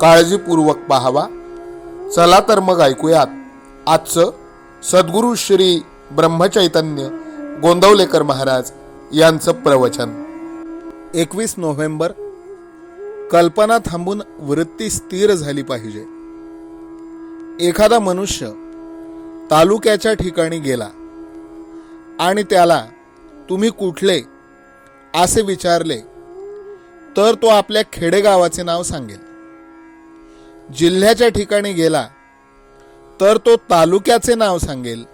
काळजीपूर्वक पाहावा. चला तर मग ऐकूयात. आजचं सद्गुरू श्री ब्रह्मचैतन्य गोंदवलेकर महाराज यांचं प्रवचन. एकवीस नोव्हेंबर. कल्पना थांबून वृत्ती स्थिर झाली पाहिजे. एखादा मनुष्य तालुक्याच्या ठिकाणी गेला आणि त्याला तुम्ही कुठले असे विचारले तर तो आपल्या खेडेगावाचे नाव सांगेल. जिल्ह्याच्या ठिकाणी गेला तर तो तालुक्याचे नाव सांगेल.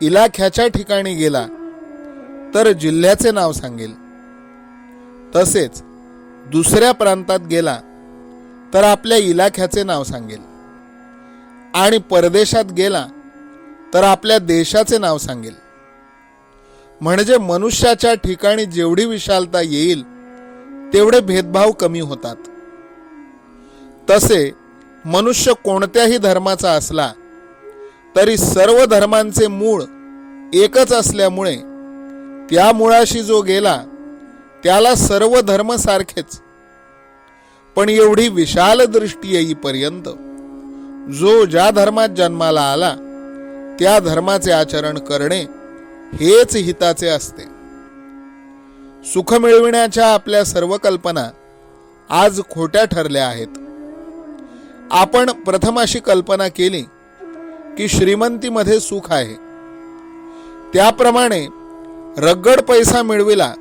इलाख्याच्या ठिकाणी गेला तर जिल्ह्याचे नाव सांगेल. तसेच दुसऱ्या प्रांतात गेला तर आपल्या इलाख्याचे नाव सांगेल. आणि परदेशात गेला तर आपल्या देशाचे नाव सांगेल. म्हणजे मनुष्याच्या ठिकाणी जेवढी विशालता येईल तेवढे भेदभाव कमी होतात. तसे मनुष्य कोणत्याही धर्माचा असला तरी सर्व धर्मांचे मूळ एकच असल्यामुळे त्या मुळाशी जो गेला त्याला सर्व धर्म सारखेच. पण एवढी विशाल दृष्टी येईपर्यंत जो ज्या धर्मात जन्माला आला त्या धर्माचे आचरण करणे हेच हिताचे असते. सुख मिळविण्याच्या आपल्या सर्व कल्पना आज खोट्या ठरल्या आहेत. आपण प्रथम अशी कल्पना केली की श्रीमंतीमध्ये सुख आहे. त्याप्रमाणे रगड पैसा मिळविला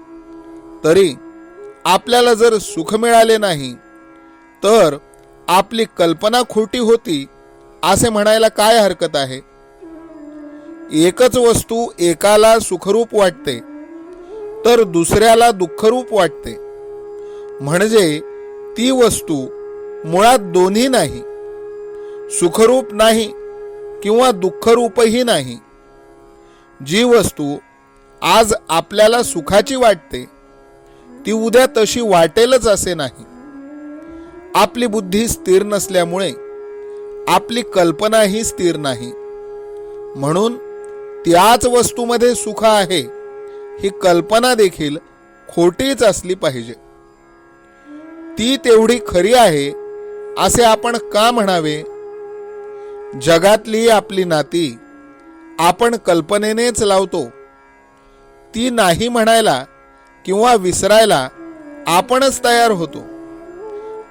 तरी आपल्याला जर सुख मिळाले नाही तर आपली कल्पना खोटी होती असे म्हणायला काय हरकत आहे? एकच वस्तू एकाला सुखरूप वाटते तर दुसऱ्याला दुःखरूप वाटते. म्हणजे ती वस्तू मुळात दोन्ही नाही. सुखरूप नाही किंवा दुःखरूपही नाही. जी वस्तू आज आपल्याला सुखाची वाटते ती उद्या तशी वाटेलच असे नाही. आपली बुद्धी स्थिर नसल्यामुळे आपली कल्पनाही स्थिर नाही. म्हणून त्याच वस्तूमध्ये सुख आहे ही कल्पना देखील खोटीच असली पाहिजे. ती तेवढी खरी आहे असे आपण का म्हणावे? जगातली आपली नाती आपण कल्पनेनेच लावतो. ती नाही म्हणायला किंवा विसरायला आपणच तयार होतो.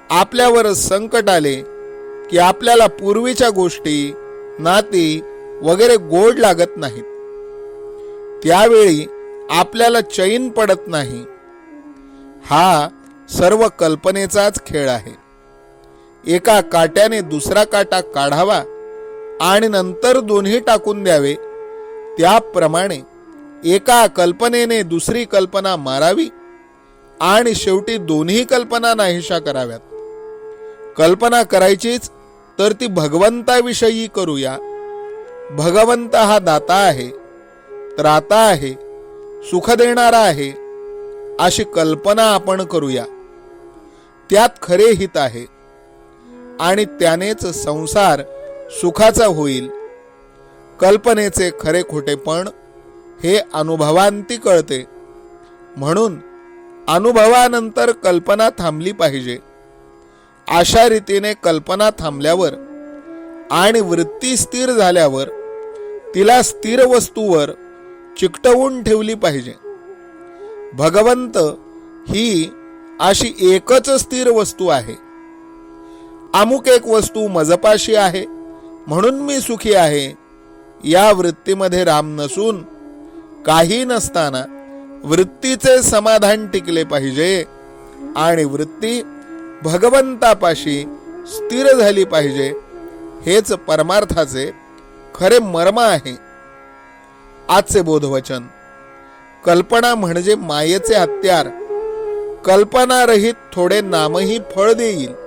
आपल्यावर संकट आले की आपल्याला पूर्वीच्या गोष्टी नाती वगैरे गोड लागत नाहीत. त्यावेळी आपल्याला चैन पडत नाही. हा सर्व कल्पनेचाच खेळ आहे. एका काट्याने दुसरा काटा काढावा आणि नंतर दोन्ही टाकून द्यावे. त्याप्रमाणे एका कल्पनेने दुसरी कल्पना मारावी आणि शेवटी दोन्ही कल्पना नाहीशा कराव्यात. कल्पना करायचीच तर ती भगवंताविषयी करूया. भगवंत हा दाता आहे त्राता आहे सुख देणारा आहे अशी कल्पना आपण करूया. त्यात खरे हित आहे. आणि त्यानेच संसार सुखाचा होईल. कल्पनेचे खरे खोटेपण हे अनुभवांती कळते. म्हणून अनुभवानंतर कल्पना थांबली पाहिजे. अशा रीतीने कल्पना थांबल्यावर आणि वृत्ती स्थिर झाल्यावर तिला स्थिर वस्तूवर चिकटवून ठेवली पाहिजे. भगवंत ही अशी एकच स्थिर वस्तू आहे. अमुक एक वस्तू मजपाशी आहे म्हणून मी सुखी आहे. या वृत्तीमध्ये राम नसून काही नसताना वृत्तीचे समाधान टिकले पाहिजे आणि वृत्ती भगवंतापाशी स्थिर झाली पाहिजे हेच परमार्थाचे खरे मर्म आहे. आजचे बोधवचन कल्पना म्हणजे मायेचे हत्यार. कल्पनारहित थोडे नामही फळ देईल.